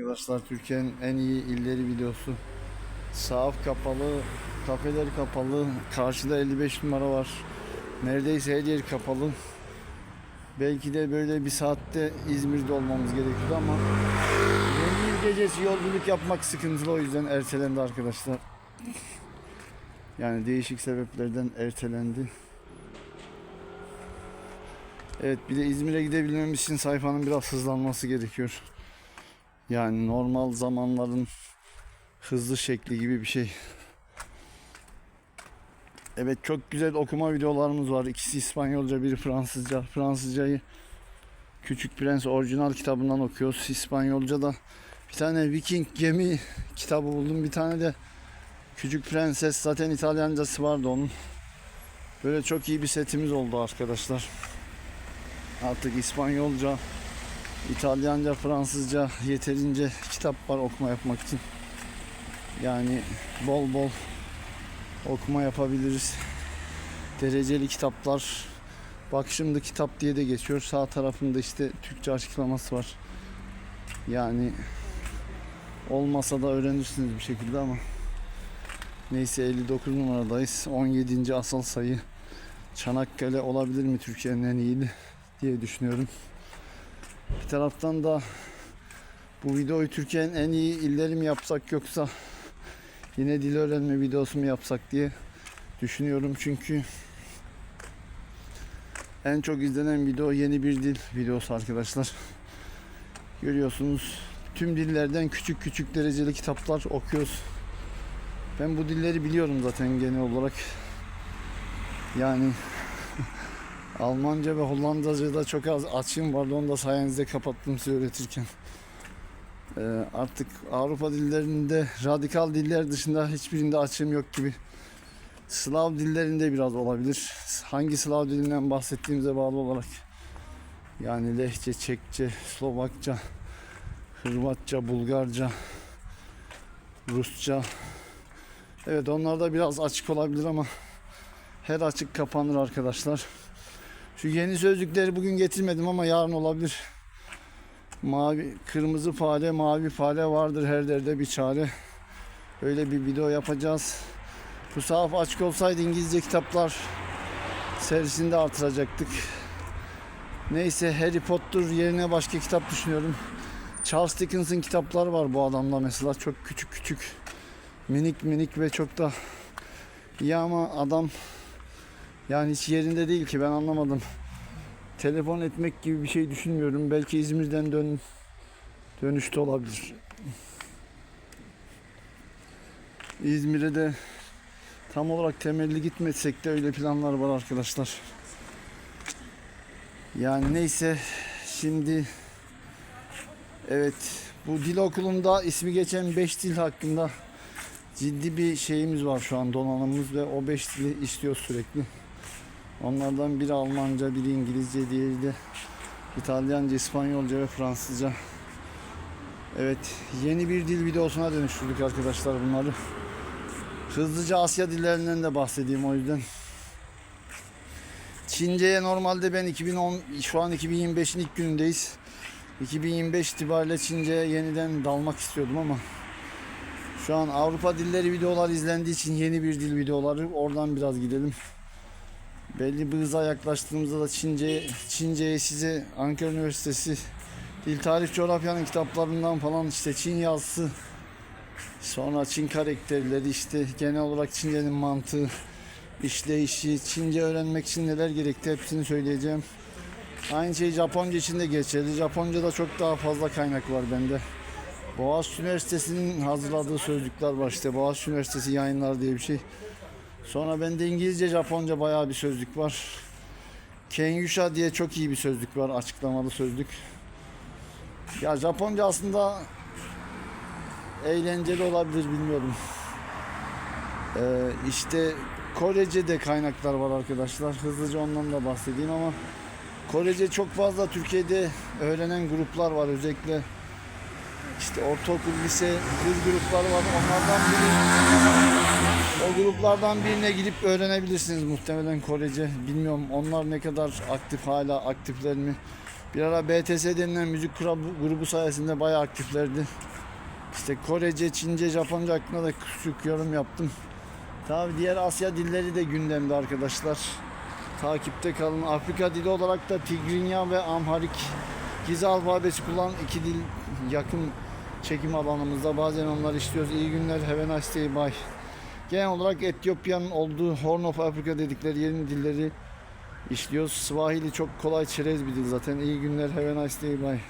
Arkadaşlar Türkiye'nin en iyi illeri videosu. Sahaf kapalı, kafeler kapalı. Karşıda 55 numara var. Neredeyse her yer kapalı. Belki de böyle bir saatte İzmir'de olmamız gerekiyordu ama yıl gecesi yolculuk yapmak sıkıntılı o yüzden ertelendi arkadaşlar. Yani değişik sebeplerden ertelendi. Evet bir de İzmir'e gidebilmemiz için sayfanın biraz hızlanması gerekiyor. Yani normal zamanların hızlı şekli gibi bir şey. Evet çok güzel okuma videolarımız var. İkisi İspanyolca, biri Fransızca. Fransızcayı Küçük Prens orijinal kitabından okuyoruz. İspanyolca da bir tane Viking gemi kitabı buldum. Bir tane de Küçük Prenses zaten İtalyancası vardı onun. Böyle çok iyi bir setimiz oldu arkadaşlar. Artık İspanyolca, İtalyanca, Fransızca yeterince kitap var okuma yapmak için. Yani bol bol okuma yapabiliriz. Dereceli kitaplar. Bak şimdi kitap diye de geçiyor. Sağ tarafında işte Türkçe açıklaması var. Yani olmasa da öğrenirsiniz bir şekilde ama neyse 59 numaradayız. 17. asıl sayı Çanakkale olabilir mi Türkiye'nin en iyiydi diye düşünüyorum. Bir taraftan da bu videoyu Türkiye'nin en iyi illeri mi yapsak yoksa yine dil öğrenme videosu mu yapsak diye düşünüyorum. Çünkü en çok izlenen video yeni bir dil videosu arkadaşlar. Görüyorsunuz tüm dillerden küçük küçük dereceli kitaplar okuyoruz. Ben bu dilleri biliyorum zaten genel olarak. Yani Almanca ve Hollandaca'da çok az açığım vardı. Onu da sayenizde kapattım size öğretirken. Ee, artık Avrupa dillerinde radikal diller dışında hiçbirinde açığım yok gibi. Slav dillerinde biraz olabilir. Hangi Slav dilinden bahsettiğimize bağlı olarak. Yani Lehçe, Çekçe, Slovakça, Hırvatça, Bulgarca, Rusça. Evet onlarda biraz açık olabilir ama her açık kapanır arkadaşlar. Şu yeni sözlükleri bugün getirmedim ama yarın olabilir. Mavi, kırmızı fare, mavi fare vardır her derde bir çare. Öyle bir video yapacağız. Bu sahaf açık olsaydı İngilizce kitaplar serisini de artıracaktık. Neyse Harry Potter yerine başka kitap düşünüyorum. Charles Dickens'ın kitapları var bu adamda mesela çok küçük küçük minik minik ve çok da iyi ama adam yani hiç yerinde değil ki ben anlamadım. Telefon etmek gibi bir şey düşünmüyorum. Belki İzmir'den dön dönüşte olabilir. İzmir'e de tam olarak temelli gitmesek de öyle planlar var arkadaşlar. Yani neyse şimdi evet bu dil okulunda ismi geçen 5 dil hakkında ciddi bir şeyimiz var şu an donanımımız ve o 5 dili istiyor sürekli. Onlardan biri Almanca, biri İngilizce, diğeri de İtalyanca, İspanyolca ve Fransızca. Evet, yeni bir dil videosuna dönüştürdük arkadaşlar bunları. Hızlıca Asya dillerinden de bahsedeyim o yüzden. Çince'ye normalde ben 2010, şu an 2025'in ilk günündeyiz. 2025 itibariyle Çince'ye yeniden dalmak istiyordum ama şu an Avrupa dilleri videolar izlendiği için yeni bir dil videoları oradan biraz gidelim. Belli bir hıza yaklaştığımızda da Çince, Çince'ye size Ankara Üniversitesi Dil Tarih Coğrafya'nın kitaplarından falan işte Çin yazısı sonra Çin karakterleri işte genel olarak Çince'nin mantığı işleyişi Çince öğrenmek için neler gerekti hepsini söyleyeceğim. Aynı şey Japonca için de geçerli. Japonca'da çok daha fazla kaynak var bende. Boğaziçi Üniversitesi'nin hazırladığı sözlükler var işte Boğaziçi Üniversitesi yayınlar diye bir şey. Sonra bende İngilizce, Japonca bayağı bir sözlük var. Kenyusha diye çok iyi bir sözlük var, açıklamalı sözlük. Ya Japonca aslında eğlenceli olabilir bilmiyorum. Ee, işte Korece'de kaynaklar var arkadaşlar. Hızlıca ondan da bahsedeyim ama Korece çok fazla Türkiye'de öğrenen gruplar var özellikle işte ortaokul, lise, kız grupları var. Onlardan biri o gruplardan birine gidip öğrenebilirsiniz muhtemelen Korece. Bilmiyorum onlar ne kadar aktif hala aktifler mi? Bir ara BTS denilen müzik grubu, sayesinde bayağı aktiflerdi. İşte Korece, Çince, Japonca hakkında da küçük yorum yaptım. Tabi diğer Asya dilleri de gündemde arkadaşlar. Takipte kalın. Afrika dili olarak da Tigrinya ve Amharik Gize alfabesi kullanan iki dil yakın çekim alanımızda. Bazen onları işliyoruz. İyi günler. Have a nice day. Bye. Genel olarak Etiyopya'nın olduğu Horn of Africa dedikleri yerin dilleri işliyoruz. Swahili çok kolay çerez bir dil zaten. İyi günler. Have a nice day. Bye.